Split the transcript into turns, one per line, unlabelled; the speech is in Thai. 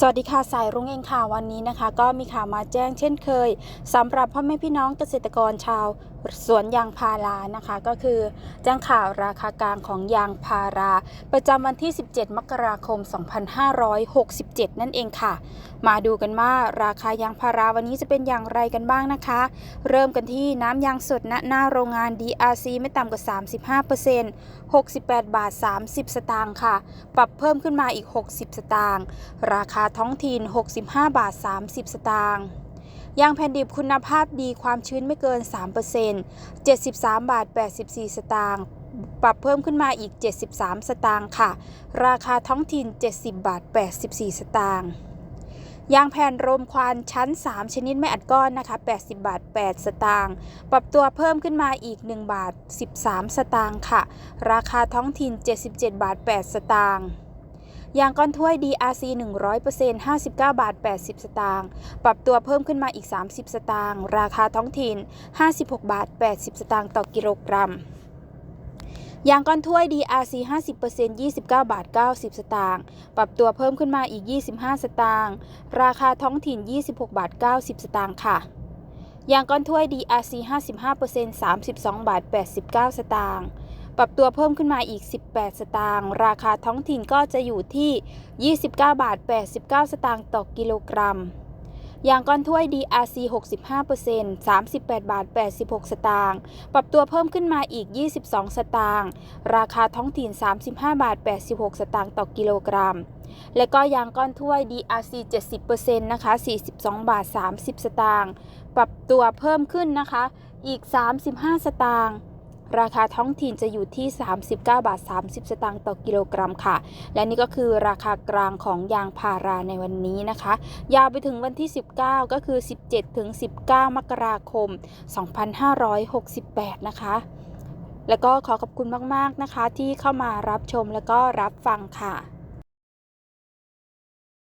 สวัสดีค่ะสายรุ้งเองค่ะวันนี้นะคะ ก็มีข่าวมาแจ้งเช่นเคยสำหรับพ่อแม่พี่น้องเกษตรกรชาวสวนยางพารานะคะ ก็คือแจ้งข่าวราคากลางของยางพารา ประจำวันที่ 17 มกราคม 2567 นั่นเองค่ะ มาดูกันว่าราคายางพาราวันนี้จะเป็นอย่างไรกันบ้างนะคะ เริ่มกันที่น้ำยางสดณหน้าโรงงาน DRC ไม่ต่ำกว่า 35% 68 บาท 30 สตางค์ค่ะ ปรับเพิ่มขึ้นมาอีก 60 สตางค์ราคาท้องถิ่น 65 บาท 30 สตางค์ยางแผ่นดิบคุณภาพดีความชื้นไม่เกิน 3% 73 บาท 84 สตางค์ปรับเพิ่มขึ้นมาอีก 73 สตางค์ค่ะ ราคาท้องถิ่น 70 บาท 84 สตางค์ยางแผ่นรมควันชั้น 3 ชนิดไม่อัดก้อนนะคะ 80 บาท 8 สตางค์ ปรับตัวเพิ่มขึ้นมาอีก 1 บาท 13 สตางค์ค่ะ ราคาท้องถิ่น 77 บาท 8 สตางค์ ยางก้อนถ้วย DRC 100% 59 บาท 80 สตางค์ ปรับตัวเพิ่มขึ้นมาอีก 30 สตางค์ ราคาท้องถิ่น 56 บาท 80 สตางค์ต่อกิโลกรัมยางก้อนถ้วย DRC 50% 29 บาท 90 สตางค์ ปรับตัวเพิ่มขึ้นมาอีก 25 สตางค์ ราคาท้องถิ่น 26 บาท 90 สตางค์ค่ะยางก้อนถ้วย DRC 55% 32 บาท 89 สตางค์ ปรับตัวเพิ่มขึ้นมาอีก 18 สตางค์ราคาท้องถิ่นก็จะอยู่ที่ 29 บาท 89 สตางค์ต่อกิโลกรัมยางก้อนถ้วย DRC 65% 38 บาท 86 สตางค์ปรับตัวเพิ่มขึ้นมาอีก 22 สตางค์ราคาท้องถิ่น 35 บาท 86 สตางค์ต่อกิโลกรัม และก็ยางก้อนถ้วย DRC 70%นะคะ 42 บาท 30 สตางค์ปรับตัวเพิ่มขึ้นนะคะ อีก 35 สตางค์ ราคาท้องถิ่นจะอยู่ที่ 39 บาท 30 สตางค์ต่อกิโลกรัมค่ะ และนี่ก็คือราคากลางของยางพาราในวันนี้นะคะ ยาวไปถึงวันที่ 19 ก็คือ 17 ถึง 19 มกราคม 2568 นะคะแล้วก็ขอขอบคุณมาก ๆ นะคะที่เข้ามารับชมแล้วก็รับฟังค่ะ